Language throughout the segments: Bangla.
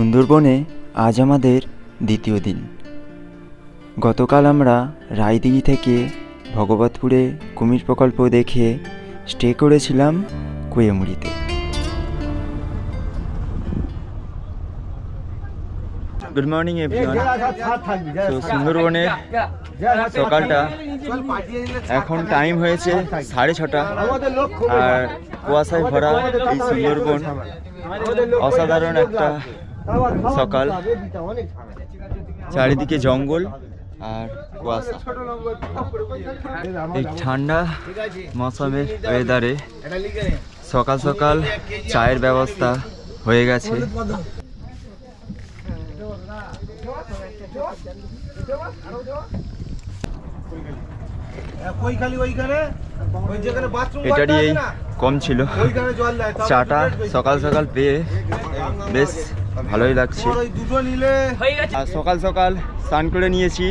সুন্দরবনে আজ আমাদের দ্বিতীয় দিন। গতকাল আমরা রায়দিঘি থেকে ভগবতপুরে কুমির প্রকল্প দেখে স্টে করেছিলাম কুয়েমুড়িতে। গুড মর্নিং এভরিওয়ান তো সুন্দরবনের সকালটা এখন টাইম হয়েছে সাড়ে ছটা। আর কুয়াশায় ভরা এই সুন্দরবন অসাধারণ একটা সকাল চারিদিকে জঙ্গল আর কুয়াশা। এই ঠান্ডা মৌসুমের ওয়েদারে সকাল সকাল চায়ের ব্যবস্থা হয়ে গেছে। এটারই এই কম ছিল। চাটা সকাল সকাল পেয়ে বেশ ভালোই লাগছে। আর সকাল সকাল স্নান করে নিয়েছি।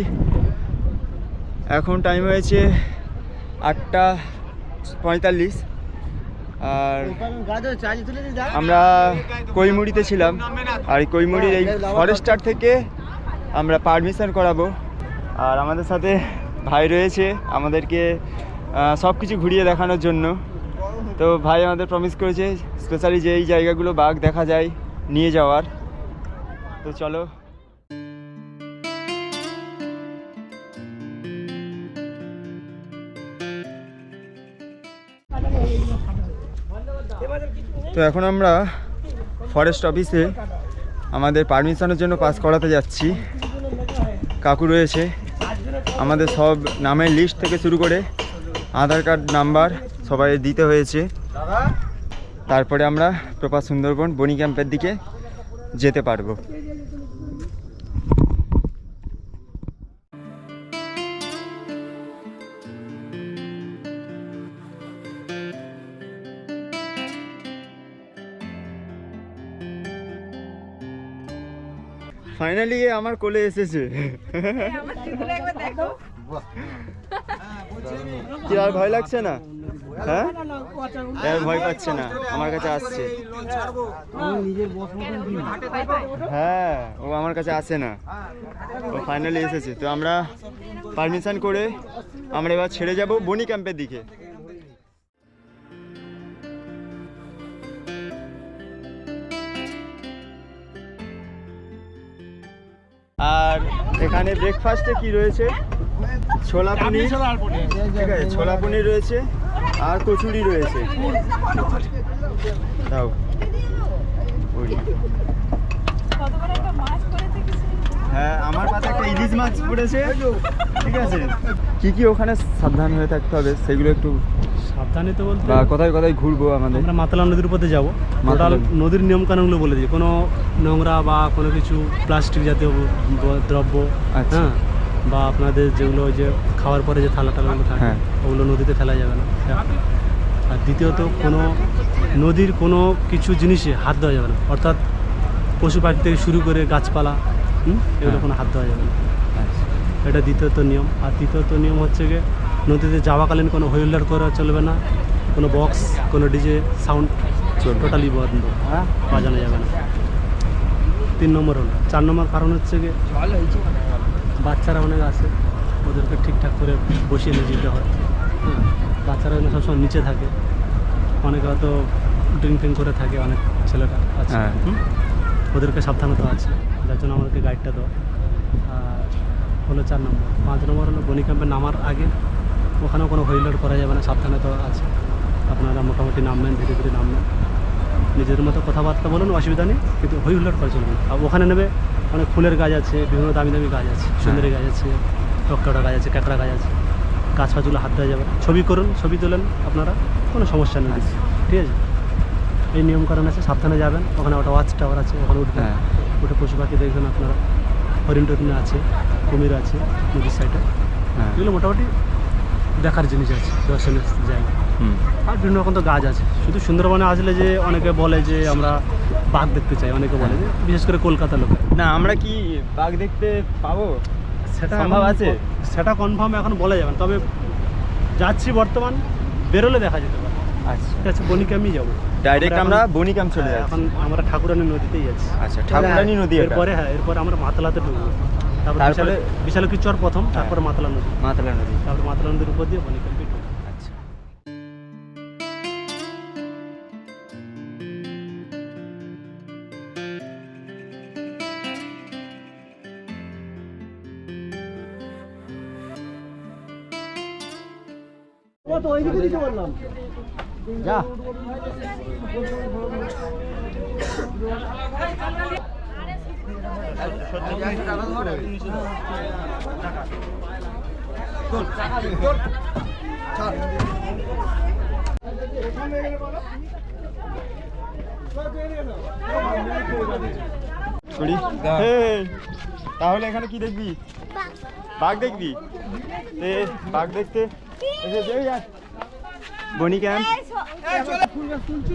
এখন টাইম হয়েছে আটটা পঁয়তাল্লিশ। আর আমরা কৈমুড়িতে ছিলাম। আর এই কৈমুড়ির এই ফরেস্টার থেকে আমরা পারমিশন করাবো। আর আমাদের সাথে ভাই রয়েছে আমাদেরকে সব কিছু ঘুরিয়ে দেখানোর জন্য। তো ভাই আমাদের প্রমিস করেছে স্পেশালি যে এই জায়গাগুলো বাঘ দেখা যায় নিয়ে যাওয়ার। তো চলো। তো এখন আমরা ফরেস্ট অফিসে আমাদের পারমিশনের জন্য পাস করাতে যাচ্ছি। কাকু রয়েছে। আমাদের সব নামের লিস্ট থেকে শুরু করে আধার কার্ড নাম্বার সবাই দিতে হয়েছে। তারপরে আমরা প্রপার সুন্দরবন বনি ক্যাম্পের দিকে যেতে পারব। ফাইনালি আমার কোলে এসেছে। কি আর ভয় লাগছে না? হ্যাঁ? আর ভয় পাচ্ছে না। আমার কাছে আসছে। হ্যাঁ ও আমার কাছে আসে না। ও ফাইনালি এসেছে। তো আমরা পারমিশন করে আমরা এবার ছেড়ে যাব বনি ক্যাম্পের দিকে। আর এখানে ব্রেকফাস্টে কি রয়েছে? ছোলা পনির। ঠিক আছে ছোলা পনির রয়েছে। আর কচুরি রয়েছে। দাও। হ্যাঁ আমার পাতে একটা ইলিশ মাছ পড়েছে। ঠিক আছে। কি কি ওখানে সাবধান হয়ে থাকতে হবে সেগুলো একটু সাবধানে তো বলতে কোথায় কোথায় ঘুরবো আমাদের? আমরা মাতালা নদীর উপরে যাব। টোটাল মাতালা- নদীর নিয়ম কানুনগুলো বলে দিই। কোনো নোংরা বা কোনো কিছু প্লাস্টিক জাতীয় দ্রব্য আচ্ছা। হ্যাঁ বা আপনাদের যেগুলো ওই যে খাওয়ার পরে যে থালা টালাগুলো থাকে হ্যাঁ। ওগুলো নদীতে ফেলা যাবে না। আর দ্বিতীয়ত কোনো নদীর কোনো কিছু জিনিসে হাত দেওয়া যাবে না। অর্থাৎ পশু পাখি থেকে শুরু করে গাছপালা হুম, এগুলো হ্যাঁ। কোনো হাত দেওয়া যাবে না। আচ্ছা। এটা দ্বিতীয়ত নিয়ম। আর তৃতীয়ত নিয়ম হচ্ছে গিয়ে নদীতে যাওয়াকালীন কোনো হুইলার করা চলবে না। কোনো বক্স কোনো ডিজে সাউন্ড চলবে। টোটালি বন্ধ। হ্যাঁ। বাজানো যাবে না। তিন নম্বর হলো। চার নম্বর কারণ হচ্ছে গিয়ে বাচ্চারা অনেক আসে ওদেরকে ঠিকঠাক করে বসিয়ে নিয়ে যেতে হয়। বাচ্চারা যেন সবসময় নিচে থাকে। অনেকে হয়তো ড্রিঙ্ক ফ্রিঙ্ক করে থাকে অনেক ছেলেটা আছে। হ্যাঁ। হুম, ওদেরকে সাবধানতা আছে। যার জন্য আমাদেরকে গাইডটা দেওয়া আর হলো চার নম্বর। পাঁচ নম্বর হলো বনি ক্যাম্পে নামার আগে ওখানেও কোনো হুইলার করা যাবে না সাবধানতা আছে। আপনারা মোটামুটি নামবেন ধীরে ধীরে নামবেন। নিজের মতো কথাবার্তা বলুন অসুবিধা নেই কিন্তু হই হুল্লোড় করে চলবে না। আর ওখানে নেবে অনেক ফুলের গাছ আছে বিভিন্ন দামি দামি গাছ আছে সুন্দরী গাছ আছে টকটকা গাছ আছে কাঁকড়া গাছ আছে। গাছ ফাছগুলো হাত দেওয়া যাবে। ছবি করুন ছবি তোলেন আপনারা কোনো সমস্যা নেই। ঠিক আছে? এই নিয়ম কারণ আছে সাবধানে যাবেন। ওখানে ওটা ওয়াচ টাওয়ার আছে ওখানে উঠবেন। হ্যাঁ। উঠে পশু পাখি দেখবেন আপনারা। হরিণ টরিণ আছে কুমির আছে নদীর সাইডে হ্যাঁ। এগুলো মোটামুটি দেখার জিনিস আছে দর্শনের জায়গা। আর বিভিন্ন রকম তো গাছ আছে। শুধু সুন্দরবনে আসলে যে অনেকে বলে যে আমরা বাঘ দেখতে চাই অনেকে বলে যে বিশেষ করে কলকাতা লোক না আমরা কি বাঘ দেখতে পাবো? সেটা সম্ভব আছে? সেটা কনফার্ম এখন বলা যাবে তবে যাচ্ছি বর্তমান বেরোলে দেখা যেতে পারে। আচ্ছা। ঠিক আছে যাব। ডাইরেক্ট আমরা চলে যাচ্ছি। এখন আমরা ঠাকুরানি নদীতেই যাচ্ছি। আচ্ছা ঠাকুরানি নদী এরপরে হ্যাঁ এরপরে আমরা মাতলাতে ঢুকবো। তারপরে? চর প্রথম তারপর মাতলা নদী। মাতলা নদী। তারপর মাতলা নদীর উপর দিয়ে বনি যা। করি এই, তাহলে এখানে কি দেখবি? বাঘ দেখবি? এ বাঘ দেখতে। বনি ক্যাম্প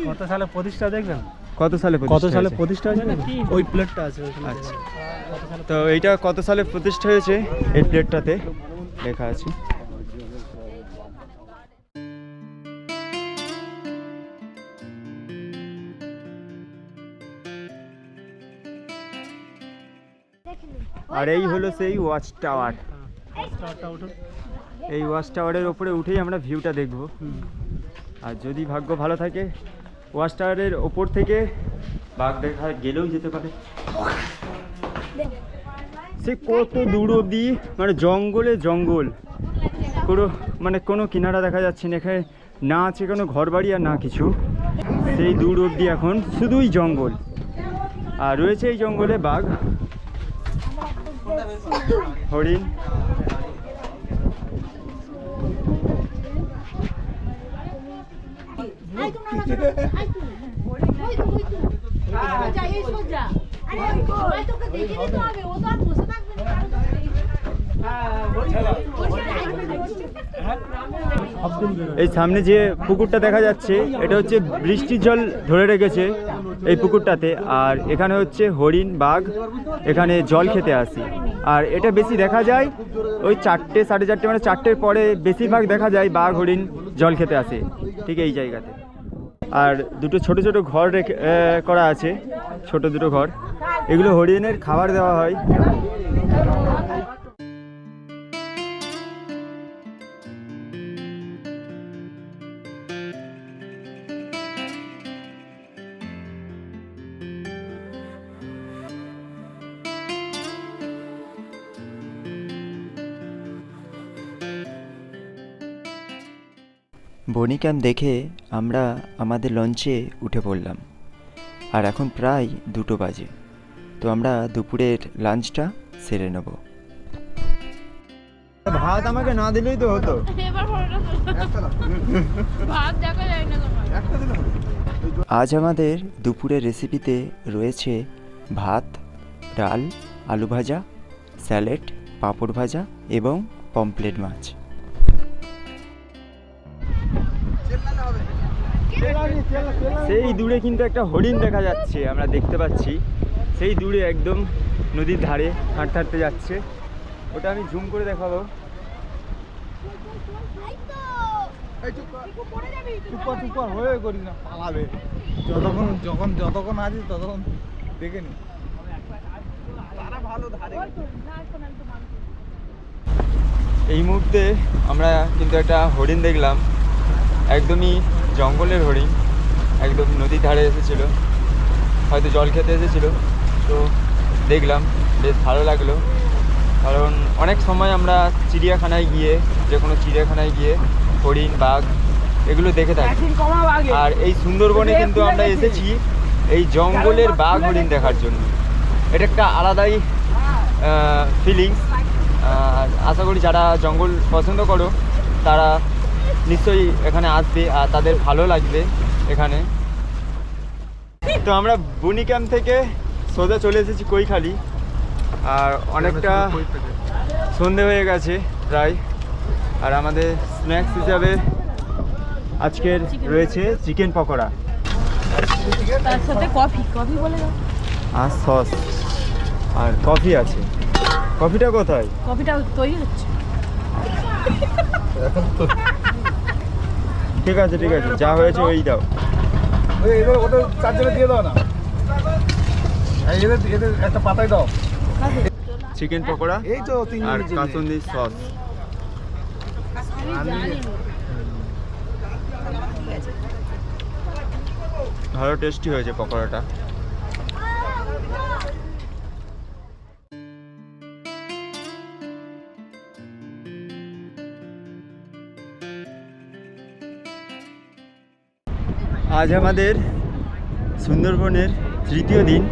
কত সালে প্রতিষ্ঠা দেখবেন? কত সালে কত সালে প্রতিষ্ঠা হয়েছে ওই প্লেটটা আছে আচ্ছা। তো এইটা কত সালে প্রতিষ্ঠা হয়েছে? এই প্লেটটাতে লেখা আছে। আর এই হলো সেই ওয়াচ টাওয়ার। এই ওয়াচ টাওয়ারের ওপরে উঠেই আমরা ভিউটা দেখব। আর যদি ভাগ্য ভালো থাকে, ওয়াচ টাওয়ারের ওপর থেকে বাঘ দেখা গেলেও যেতে পারে। সে কত দূর অবধি মানে জঙ্গলে জঙ্গল। কোনো মানে কোনো কিনারা দেখা যাচ্ছে না, এখানে না আছে কোনো ঘর বাড়ি আর না কিছু। সেই দূর অবধি এখন শুধুই জঙ্গল। আর রয়েছে এই জঙ্গলে বাঘ। হরিণ। এই সামনে যে পুকুরটা দেখা যাচ্ছে, এটা হচ্ছে বৃষ্টির জল ধরে রেখেছে এই পুকুরটাতে। আর এখানে হচ্ছে হরিণ, বাঘ, এখানে জল খেতে আসি। আর এটা বেশি দেখা যায় ওই চারটে, সাড়ে চারটে মানে চারটের পরে বেশিরভাগ দেখা যায় বাঘ, হরিণ, জল খেতে আসে। ঠিক এই জায়গাতে। আর দুটো ছোট ছোট ঘর করা আছে, ছোট দুটো ঘর। এগুলো হরিণের খাবার দেওয়া হয়। বনি ক্যাম্প দেখে আমরা আমাদের লঞ্চে উঠে পড়লাম। আর এখন প্রায় দুটো বাজে। তো আমরা দুপুরের লাঞ্চটা সেরে নেব। ভাত আমাকে না দিলেই তো হতো। আজ আমাদের দুপুরের রেসিপিতে রয়েছে ভাত ডাল আলু ভাজা স্যালাড পাঁপড় ভাজা এবং পমপ্লেট মাছ। সেই দূরে কিন্তু একটা হরিণ দেখা যাচ্ছে আমরা দেখতে পাচ্ছি। সেই দূরে একদম নদীর ধারে হাঁটতে হাঁটতে যাচ্ছে। ওটা আমি জুম করে দেখাবো। হয়ে করিস না পালাবে। যতক্ষণ যখন যতক্ষণ আছিস ততক্ষণ দেখে নি। এই মুহূর্তে আমরা কিন্তু একটা হরিণ দেখলাম। একদমই জঙ্গলের হরিণ। একদম নদীর ধারে এসেছিল। হয়তো জল খেতে এসেছিল। তো দেখলাম বেশ ভালো লাগল। কারণ অনেক সময় আমরা চিড়িয়াখানায় গিয়ে যে কোনো চিড়িয়াখানায় গিয়ে হরিণ বাঘ এগুলো দেখে থাকি। আর এই সুন্দরবনে কিন্তু আমরা এসেছি এই জঙ্গলের বাঘ হরিণ দেখার জন্য। এটা একটা আলাদাই ফিলিংস আর আশা করি যারা জঙ্গল পছন্দ করো তারা নিশ্চয়ই এখানে আসবে আর তাদের ভালো লাগবে। এখানে। তো আমরা বনি ক্যাম্প থেকে সোজা চলে এসেছি কৈখালি। আর অনেকটা সন্ধে হয়ে গেছে প্রায়। আর আমাদের স্ন্যাক্স হিসাবে আজকের রয়েছে চিকেন পকোড়া। তার সাথে কফি কফি বলে দাও। আর সস আর কফি আছে। কফিটা কোথায়? কফিটা তৈরি হচ্ছে। ঠিক আছে ঠিক আছে যা হয়েছে ওই দাও। ওই এদের ওদের চারজনে দিয়ে দাও না। এই এদের এদের একটা পাতায় দাও। চিকেন পকোড়া এই তো তিন আর কাসুন্দি সস ভালো টেস্টি হয়েছে পকোড়াটা। আজ আমাদের সুন্দরবনের তৃতীয় দিন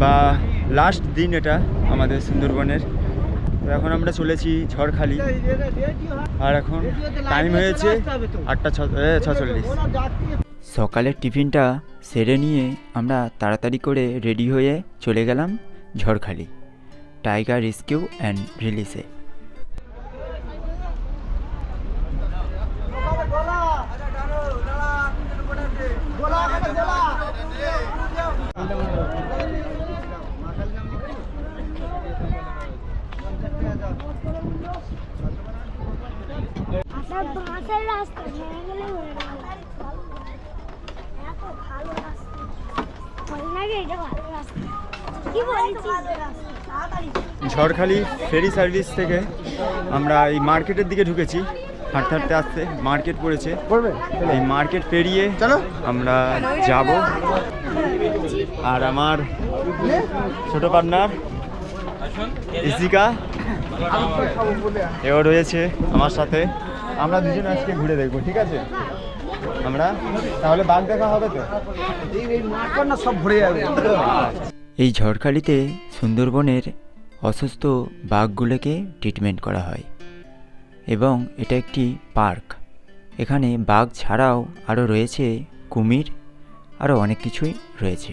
বা লাস্ট দিন এটা আমাদের সুন্দরবনের। এখন আমরা চলেছি ঝড়খালি। আর এখন টাইম হয়েছে আটটা ছচল্লিশ। সকালের টিফিনটা সেরে নিয়ে আমরা তাড়াতাড়ি করে রেডি হয়ে চলে গেলাম ঝড়খালি। টাইগার রেস্কিউ অ্যান্ড রিলিজে রাস্তা ভেঙে গেলে হয়ে গেল এত ভালো রাস্তা। ভালো লাগে এটা ভালো রাস্তা। কি বলেছিস? ঝড়খালি ফেরি সার্ভিস থেকে আমরা এই মার্কেটের দিকে ঢুকেছি হাঁটতে হাঁটতে আসতে মার্কেট পড়েছে। এই মার্কেট পেরিয়ে আমরা যাব। আর আমার ছোট পার্টনার ইসিকা এও রয়েছে আমার সাথে। আমরা দুজনে আজকে ঘুরে দেখব ঠিক আছে? আমরা? তাহলে বাঘ দেখা হবে তো? সব ভরে যাবে। এই ঝড়খালিতে সুন্দরবনের অসুস্থ বাঘগুলোকে ট্রিটমেন্ট করা হয়। এবং এটা একটি পার্ক। এখানে বাঘ ছাড়াও আরও রয়েছে কুমির আরও অনেক কিছুই রয়েছে।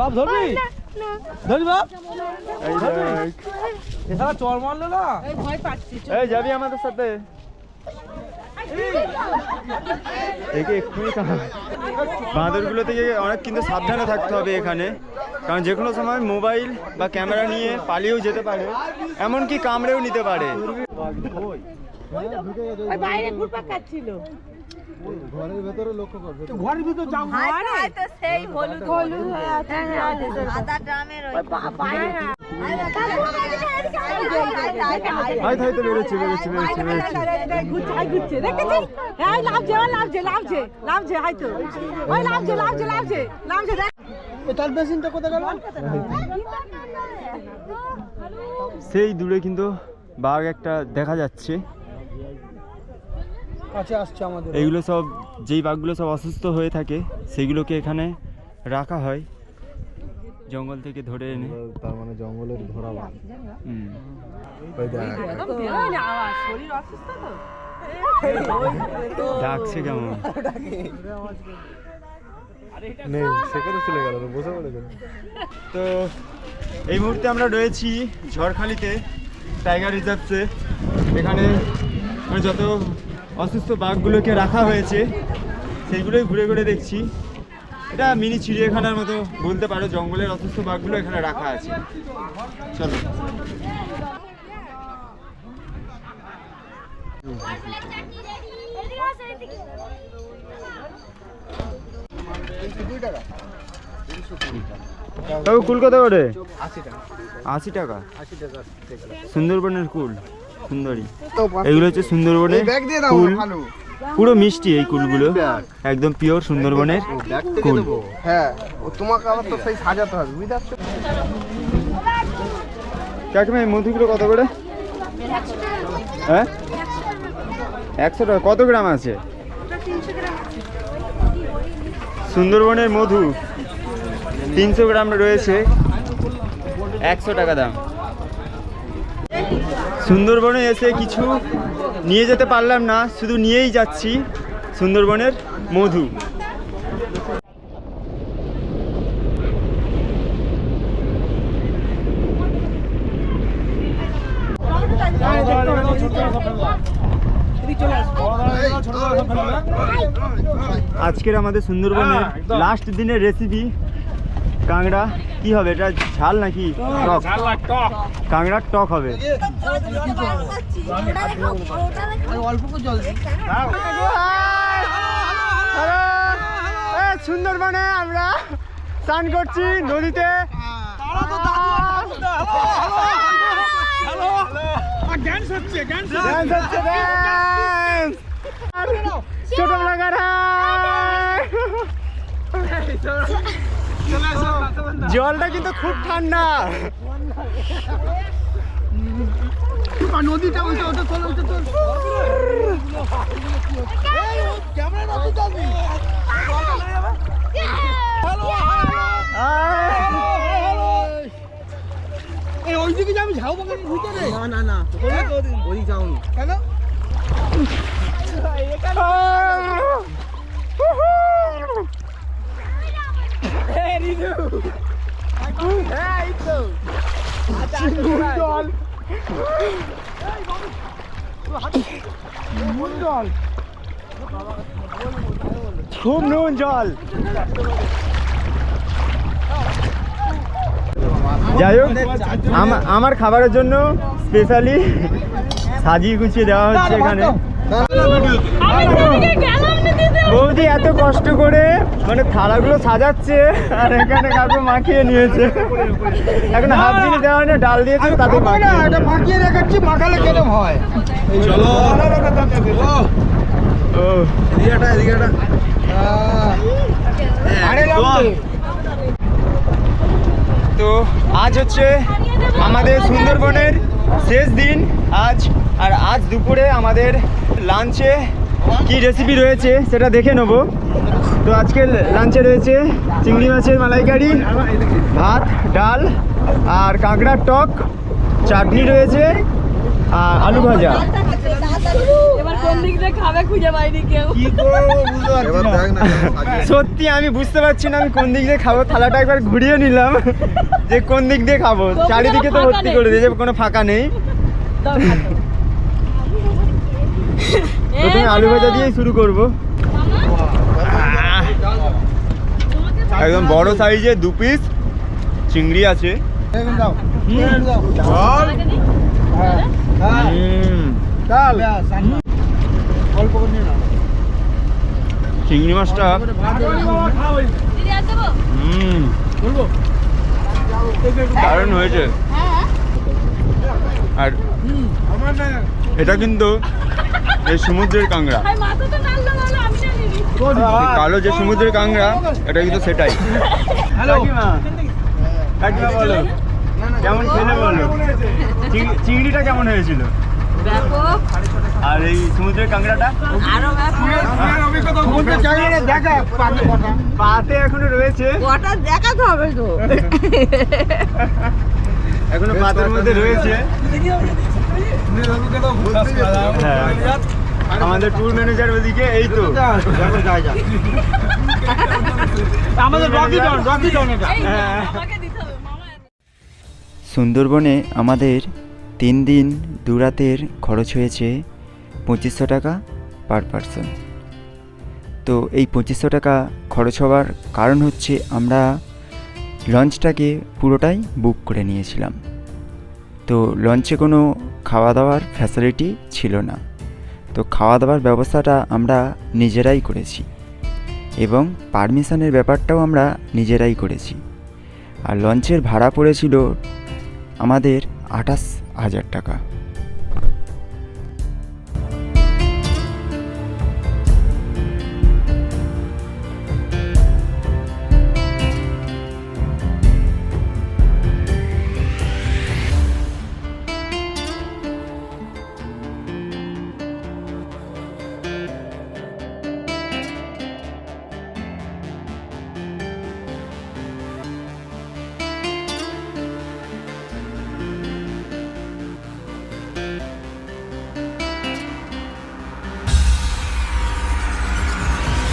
বাপ ধরবি? ধরবি বাপ? এই দেখ। এছাড়া চর মারলো না? এই যাবি আমাদের সাথে। একে এক্ষুনি বাঁদরগুলো থেকে অনেক কিন্তু সাবধানে থাকতে হবে এখানে। কারণ যে কোনো সময় মোবাইল বা ক্যামেরা নিয়ে পালিয়েও যেতে পারে। এমনকি কামড়েও নিতে পারে। বাইরে ঘরের ভেতরে লক্ষ্য করবে ঘরের ভিতর যাও আরে তো সেই হলুদ হলুদ হয়ে আছে আদা কোথায় গেল সেই দূরে কিন্তু বাঘ একটা দেখা যাচ্ছে কাছে আসছে আমাদের। এইগুলো সব যেই বাঘগুলো সব অসুস্থ হয়ে থাকে সেগুলোকে এখানে রাখা হয়। জঙ্গল থেকে ধরে এনে। তার মানে জঙ্গলের ধরা বাঘ। ডাকছে কেমন? নেই সেখানে চলে গেল? বসে পড়ে গেল। তো এই মুহূর্তে আমরা রয়েছি ঝড়খালিতে টাইগার রিজার্ভসে। এখানে যত অসুস্থ বাঘগুলোকে রাখা হয়েছে। সেইগুলোই ঘুরে ঘুরে দেখছি। এটা মিনি চিড়িয়াখানার মতো বলতে পারো জঙ্গলের অসুস্থ বাঘগুলো এখানে রাখা আছে। চলো। কুল কত করে? আশি টাকা। আশি টাকা। সুন্দরবনের কুল। সুন্দরী। এগুলো হচ্ছে কুল ভালো। পুরো মিষ্টি এই কুলগুলো। একদম পিওর সুন্দরবনের কুল। হ্যাঁ ও তোমাকে আবার তো সেই সাজাতে হবে বুঝতে পারছ? কাকিমা এই মধুগুলো কত করে? হ্যাঁ? একশো টাকা। কত গ্রাম আছে? সুন্দরবনের মধু। তিনশো গ্রাম রয়েছে। একশো টাকা দাম। সুন্দরবনে এসে কিছু নিয়ে যেতে পারলাম না শুধু নিয়েই যাচ্ছি সুন্দরবনের মধু। আজকের আমাদের সুন্দরবনের লাস্ট দিনের রেসিপি কাংড়া কি হবে এটা ঝাল নাকি টক? কাংড়ার টক। হবে। সুন্দরবনে আমরা স্নান করছি নদীতে! ছোটবেলা কারা জলটা কিন্তু খুব ঠান্ডা। নদীটা ওইটা ওটা চল ওটা চল। ওইদিকে যাবি ঝাউ বাগানের ভিতরে? না না না ওই যাওনি। কেন? খুব নুন জল। যাই হোক আমা- আমার খাবারের জন্য স্পেশালি সাজিয়ে গুছিয়ে দেওয়া হচ্ছে এখানে। বৌদি এত কষ্ট করে মানে থালাগুলো সাজাচ্ছে আর এখানে কাকু মাখিয়ে নিয়েছে। এখন হাফ জিনিস দেওয়া হয় না ডাল দিয়েছে তাতে মাখিয়ে রেখেছি মাখালে কেরম হয়? চলো। ও। এদিকে এদিকে তো আজ হচ্ছে আমাদের সুন্দরবনের শেষ দিন আজ আর আজ দুপুরে আমাদের লাঞ্চে কি রেসিপি রয়েছে সেটা দেখে নেব। তো আজকে লাঞ্চে রয়েছে চিংড়ি মাছের মালাইকারি ভাত ডাল আর কাঁকড়ার টক চাটনি রয়েছে আর আলু ভাজা। এবার কোন দিক দিয়ে খাবে খুঁজে পাইনি কেউ। কি করব বুঝতে পারছি না। সত্যি আমি বুঝতে পারছি না আমি কোন দিক দিয়ে খাব। থালাটা একবার ঘুরিয়ে নিলাম যে কোন দিক দিয়ে খাব। চারিদিকে তো ভর্তি করে দিয়েছে কোনো ফাঁকা নেই। প্রথমে আলু ভাজা দিয়েই শুরু করব। একদম বড় সাইজে দু পিস চিংড়ি আছে। এখন অল্প করে নিয়ে নাও চিংড়ি মাছটা দিদি হুম। দারুণ হয়েছে। আর এটা কিন্তু এই সমুদ্রের কাঁকড়া। ভাই মাথা তো নাড়লো বলো আমি জানি এই কালো যে সমুদ্রের কাঁকড়া এটা কিন্তু সেটাই। কেমন খেলে বলো? চিংড়িটা কেমন হয়েছিল? আর এই সমুদ্রের কাঁকড়াটা? পাতে এখনও রয়েছে। ওটা দেখাতে হবে তো। এখনও পাতের মধ্যে রয়েছে। হ্যাঁ। আমাদের ট্যুর ম্যানেজার ওদিকে এই তো। আমাদের রকি ডন রকি ডন এটা। হ্যাঁ। আমাকে দিতে হবে মামা সুন্দরবনে আমাদের তিন দিন দু রাতের খরচ হয়েছে পঁচিশশো টাকা পার পারসন তো এই পঁচিশশো টাকা খরচ হওয়ার কারণ হচ্ছে আমরা লঞ্চটাকে পুরোটাই বুক করে নিয়েছিলাম। তো লঞ্চে কোনো খাওয়া দাওয়ার ফ্যাসিলিটি ছিল না। তো খাওয়া দাওয়ার ব্যবস্থাটা আমরা নিজেরাই করেছি এবং পারমিশনের ব্যাপারটাও আমরা নিজেরাই করেছি। আর লঞ্চের ভাড়া পড়েছিল আমাদের আঠাশ হাজার টাকা।